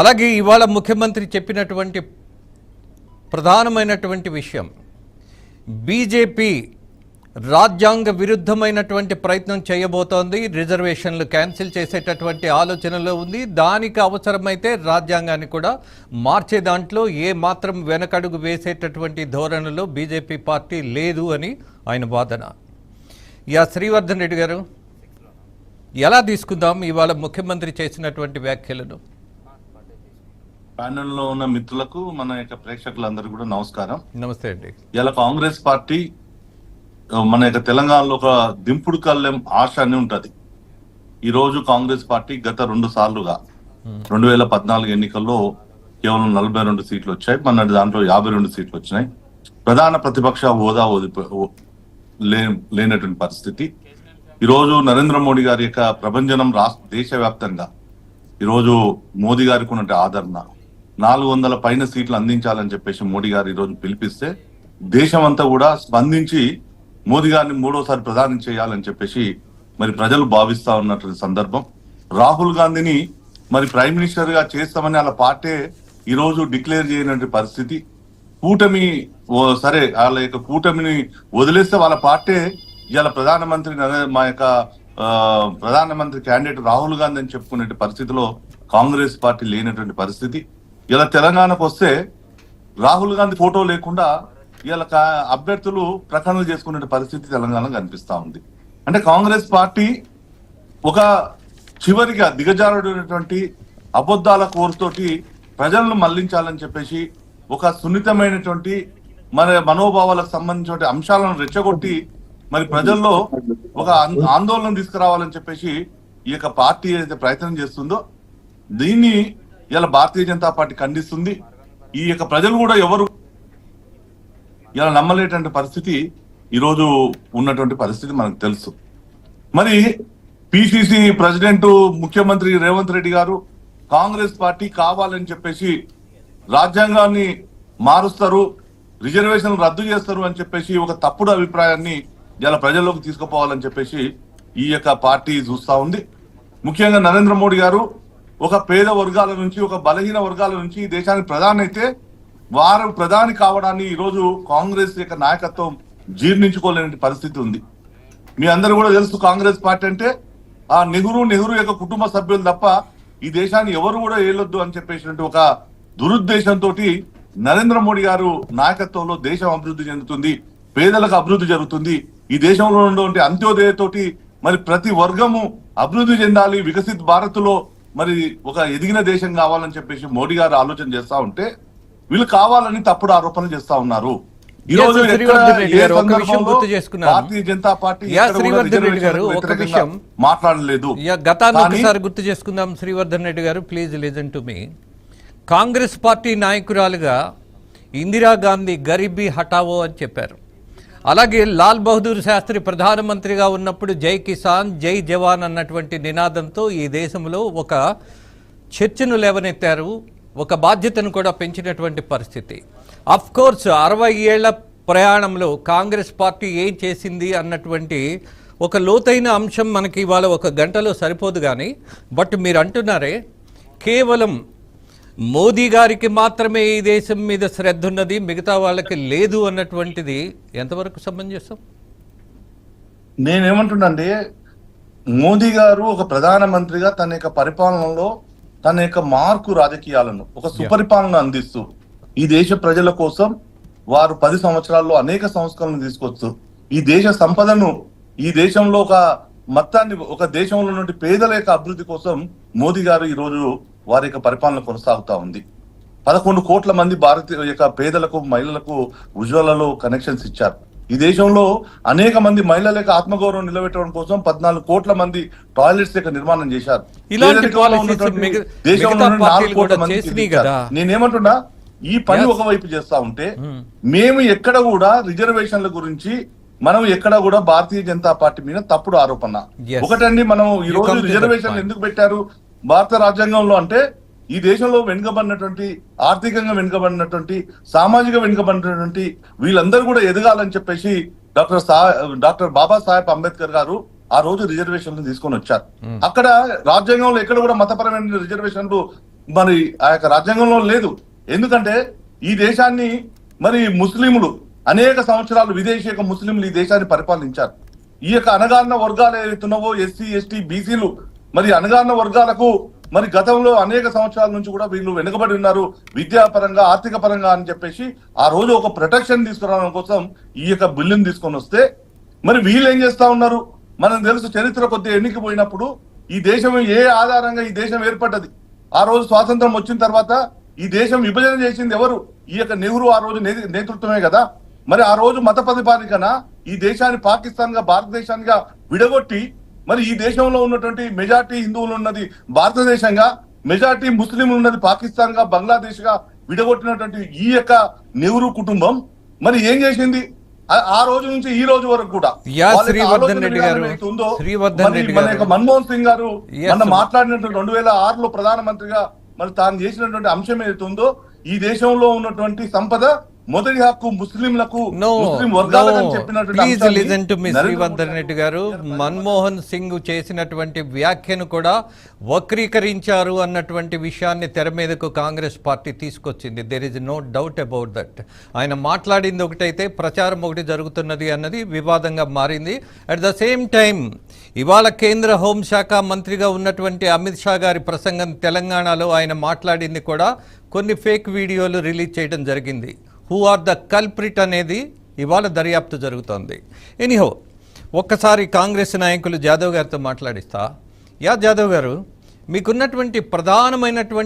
అలాగే ఇవాళ ముఖ్యమంత్రి చెప్పినటువంటి ప్రధానమైనటువంటి విషయం బీజేపీ రాజ్యాంగ విరుద్ధమైనటువంటి ప్రయత్నం చేయబోతోంది రిజర్వేషన్లు క్యాన్సిల్ చేసేటటువంటి ఆలోచనలో ఉంది. దానికి అవసరమైతే రాజ్యాంగాన్ని కూడా మార్చే దాంట్లో ఏ మాత్రం వెనకడుగు వేసేటటువంటి ధోరణిలో బీజేపీ పార్టీ లేదు అని ఆయన వాదన. యా శ్రీవర్ధన్ రెడ్డి గారు ఎలా తీసుకుందాం ఇవాళ ముఖ్యమంత్రి చేసినటువంటి వ్యాఖ్యలను? ప్యానెల్లో ఉన్న మిత్రులకు మన యొక్క ప్రేక్షకులందరూ కూడా నమస్కారం. నమస్తే అండి. ఇలా కాంగ్రెస్ పార్టీ మన యొక్క తెలంగాణలో ఒక దింపుడు కళ్ళెం ఆశ అని ఉంటది. ఈ రోజు కాంగ్రెస్ పార్టీ గత రెండు సార్లుగా రెండు వేల పద్నాలుగు ఎన్నికల్లో కేవలం నలభై రెండు సీట్లు వచ్చాయి. మన దాంట్లో యాభై రెండు సీట్లు వచ్చినాయి. ప్రధాన ప్రతిపక్ష హోదా లేనటువంటి పరిస్థితి. ఈ రోజు నరేంద్ర మోడీ గారి యొక్క ప్రభంజనం రాష్ట్ర దేశవ్యాప్తంగా ఈరోజు మోదీ గారికి ఉన్నట్టు ఆదరణ నాలుగు వందల పైన సీట్లు అందించాలని చెప్పేసి మోడీ గారు ఈరోజు పిలిపిస్తే దేశం అంతా కూడా స్పందించి మోదీ గారిని మూడోసారి ప్రధాని చేయాలని చెప్పేసి మరి ప్రజలు భావిస్తా ఉన్నటువంటి సందర్భం. రాహుల్ గాంధీని మరి ప్రైమ్ మినిస్టర్గా చేస్తామని వాళ్ళ పార్టీ ఈరోజు డిక్లేర్ చేయనటువంటి పరిస్థితి. కూటమి ఓ సరే వాళ్ళ యొక్క కూటమిని వదిలేస్తే వాళ్ళ పార్టీ ఇవాళ ప్రధానమంత్రి మా యొక్క ప్రధానమంత్రి క్యాండిడేట్ రాహుల్ గాంధీ అని చెప్పుకునే పరిస్థితిలో కాంగ్రెస్ పార్టీ లేనటువంటి పరిస్థితి. ఇలా తెలంగాణకు వస్తే రాహుల్ గాంధీ ఫోటో లేకుండా ఇలా అభ్యర్థులు ప్రకటనలు చేసుకునే పరిస్థితి తెలంగాణలో కనిపిస్తా ఉంది. అంటే కాంగ్రెస్ పార్టీ ఒక చివరిగా దిగజారుడైనటువంటి అబద్ధాల కోరుతోటి ప్రజలను మళ్ళించాలని చెప్పేసి ఒక సున్నితమైనటువంటి మన మనోభావాలకు సంబంధించిన అంశాలను రెచ్చగొట్టి మరి ప్రజల్లో ఒక ఆందోళన తీసుకురావాలని చెప్పేసి ఈ యొక్క పార్టీ ఏదైతే ప్రయత్నం చేస్తుందో దీన్ని ఇలా భారతీయ జనతా పార్టీ ఖండిస్తుంది. ఈ యొక్క ప్రజలు కూడా ఎవరు ఇలా నమ్మలేటువంటి పరిస్థితి ఈరోజు ఉన్నటువంటి పరిస్థితి మనకు తెలుసు. మరి పిసిసి ప్రెసిడెంట్ ముఖ్యమంత్రి రేవంత్ రెడ్డి గారు కాంగ్రెస్ పార్టీ కావాలని చెప్పేసి రాజ్యాంగాన్ని మారుస్తారు రిజర్వేషన్ రద్దు చేస్తారు అని చెప్పేసి ఒక తప్పుడు అభిప్రాయాన్ని ఇలా ప్రజల్లోకి తీసుకుపోవాలని చెప్పేసి ఈ యొక్క పార్టీ చూస్తా ఉంది. ముఖ్యంగా నరేంద్ర మోడీ గారు ఒక పేద వర్గాల నుంచి ఒక బలహీన వర్గాల నుంచి ఈ దేశానికి ప్రధాని అయితే వారు ప్రధాని కావడాన్ని ఈరోజు కాంగ్రెస్ యొక్క నాయకత్వం జీర్ణించుకోలేని పరిస్థితి ఉంది. మీ అందరూ కూడా తెలుసు కాంగ్రెస్ పార్టీ అంటే ఆ నెహ్రూ నెహ్రూ యొక్క కుటుంబ సభ్యులు తప్ప ఈ దేశాన్ని ఎవరు కూడా ఏలొద్దు అని చెప్పేసినట్టు ఒక దురుద్దేశంతో నరేంద్ర మోడీ గారు నాయకత్వంలో దేశం అభివృద్ధి చెందుతుంది పేదలకు అభివృద్ధి జరుగుతుంది. ఈ దేశంలో ఉన్నటువంటి అంత్యోదయతోటి మరి ప్రతి వర్గము అభివృద్ధి చెందాలి వికసిత్ భారత్లో మరి ఒక ఎదిగిన దేశం కావాలని చెప్పేసి మోడీ గారు ఆలోచన చేస్తా ఉంటే వీళ్ళు కావాలని తప్పుడు ఆరోపణలు చేస్తా ఉన్నారు ఈ రోజు. భారతీయ జనతా పార్టీ. మాట్లాడలేదు గతాన్ని ఒకసారి గుర్తు చేసుకుందాం Srivardhan Reddy garu please listen to me Congress party నాయకురాలుగా Indira Gandhi గరీబీ హటావో అని చెప్పారు అలాగే లాల్ బహదూర్ శాస్త్రి ప్రధానమంత్రిగా ఉన్నప్పుడు జై కిసాన్ జై జవాన్ అన్నటువంటి నినాదంతో ఈ దేశంలో ఒక చర్చను లేవనెత్తారు ఒక బాధ్యతను కూడా పెంచినటువంటి పరిస్థితి. అఫ్ కోర్స్ అరవై ఏళ్ళ ప్రయాణంలో కాంగ్రెస్ పార్టీ ఏం చేసింది అన్నటువంటి ఒక లోతైన అంశం మనకి ఇవాళ ఒక గంటలో సరిపోదు కానీ బట్ మీరు అంటున్నారే కేవలం మోదీ గారికి మాత్రమే ఈ దేశం మీద శ్రద్ధ ఉన్నది మిగతా వాళ్ళకి లేదు అన్నటువంటిది ఎంతవరకు సమంజసం? నేనేమంటున్నాండి మోదీ గారు ఒక ప్రధానమంత్రిగా తన యొక్క పరిపాలనలో తన యొక్క మార్కు రాజకీయాలను ఒక సుపరిపాలన అందిస్తూ ఈ దేశ ప్రజల కోసం వారు పది సంవత్సరాల్లో అనేక సంస్కరణలు తీసుకొచ్చు ఈ దేశ సంపదను ఈ దేశంలో ఒక మొత్తాన్ని ఒక దేశంలో నుండి పేదల యొక్క అభివృద్ధి కోసం మోదీ గారు ఈ రోజు వారి యొక్క పరిపాలన కొనసాగుతా ఉంది పదకొండు కోట్ల మంది భారతీయ యొక్క పేదలకు మహిళలకు ఉజ్వలలో కనెక్షన్స్ ఇచ్చారు ఈ దేశంలో అనేక మంది మహిళల యొక్క ఆత్మగౌరవం నిలబెట్టడం కోసం పద్నాలుగు కోట్ల మంది టాయిలెట్స్ యొక్క నిర్మాణం చేశారు దేశంలో నాలుగు కోట్ల. నేనేమంటున్నా ఈ పని. ఒకవైపు చేస్తా ఉంటే Hmm. మేము ఎక్కడ కూడా రిజర్వేషన్ల గురించి మనం ఎక్కడ కూడా భారతీయ జనతా పార్టీ మీద తప్పుడు ఆరోపణ. ఒకటండి మనం ఈ రోజు రిజర్వేషన్లు. ఎందుకు పెట్టారు భారత రాజ్యాంగంలో అంటే ఈ దేశంలో వెనుకబడినటువంటి ఆర్థికంగా వెనుకబడినటువంటి సామాజిక వెనుకబడినటువంటి వీళ్ళందరూ కూడా ఎదగాలని చెప్పేసి డాక్టర్ సా డాక్టర్ బాబాసాహెబ్ అంబేద్కర్ గారు ఆ రోజు రిజర్వేషన్లు తీసుకొని వచ్చారు. అక్కడ రాజ్యాంగంలో ఎక్కడ కూడా మతపరమైన రిజర్వేషన్లు మరి ఆ యొక్క రాజ్యాంగంలో లేదు. ఎందుకంటే ఈ దేశాన్ని మరి ముస్లింలు అనేక సంవత్సరాలు విదేశీయ ముస్లింలు ఈ దేశాన్ని పరిపాలించారు. ఈ యొక్క అణగారిన వర్గాలు ఏవైతున్నావో ఎస్సీ ఎస్టీ బీసీలు మరి అణగారిన వర్గాలకు మరి గతంలో అనేక సంవత్సరాల నుంచి కూడా వీళ్ళు వెనుకబడి ఉన్నారు. విద్యాపరంగా ఆర్థిక పరంగా అని చెప్పేసి ఆ రోజు ఒక ప్రొటెక్షన్ తీసుకురావడం కోసం ఈ యొక్క బిల్లుని తీసుకొని వస్తే మరి వీళ్ళు ఏం చేస్తా ఉన్నారు? మనం తెలుసు చరిత్ర కొద్ది ఎన్నిక పోయినప్పుడు ఈ దేశం ఏ ఆధారంగా ఈ దేశం ఏర్పడ్డది? ఆ రోజు స్వాతంత్రం వచ్చిన తర్వాత ఈ దేశం విభజన చేసింది ఎవరు? ఈ యొక్క నెహ్రూ ఆ రోజు నే- నేతృత్వమే కదా? మరి ఆ రోజు మత ప్రతిపాదికన ఈ దేశాన్ని పాకిస్తాన్గా భారతదేశానిగా విడగొట్టి మరి ఈ దేశంలో ఉన్నటువంటి మెజార్టీ హిందువులు ఉన్నది భారతదేశంగా మెజార్టీ ముస్లింలు ఉన్నది పాకిస్తాన్గా బంగ్లాదేశ్గా విడగొట్టినటువంటి ఈ యొక్క నెహ్రూ కుటుంబం మరి ఏం చేసింది ఆ- రోజు నుంచి ఈ రోజు వరకు కూడా శ్రీవర్ధన్ రెడ్డి గారు. శ్రీవర్ధన్ రెడ్డి మన గారు. యొక్క మన్మోహన్ సింగ్ గారు మన. మాట్లాడినటువంటి రెండు వేల ఆరులో ప్రధానమంత్రిగా మరి తాను చేసినటువంటి అంశం ఏదైతే ఉందో ఈ దేశంలో ఉన్నటువంటి సంపద మొదటి హక్కు ముస్లింలకు ముస్లిం వర్గాలకు listen to me Srivardhan Reddy garu. Manmohan Singh చేసినటువంటి వ్యాఖ్యను కూడా వక్రీకరించారు అన్నటువంటి విషయాన్ని తెర మీదకు కాంగ్రెస్ పార్టీ తీసుకొచ్చింది. There is no doubt about that ఆయన మాట్లాడింది ఒకటైతే ప్రచారం ఒకటి జరుగుతున్నది అన్నది వివాదంగా మారింది. అట్ ద సేమ్ టైం ఇవాళ కేంద్ర హోంశాఖ మంత్రిగా ఉన్నటువంటి అమిత్ షా గారి ప్రసంగం తెలంగాణలో ఆయన మాట్లాడింది కూడా కొన్ని ఫేక్ వీడియోలు రిలీజ్ చేయడం జరిగింది. హూ ఆర్ ద కల్ప్రిట్ అనేది ఇవాళ దర్యాప్తు జరుగుతోంది. ఎనీహో ఒక్కసారి కాంగ్రెస్ నాయకులు జాదవ్ గారితో మాట్లాడిస్తా. యా జాదవ్ గారు మీకున్నటువంటి ప్రధానమైనటువంటి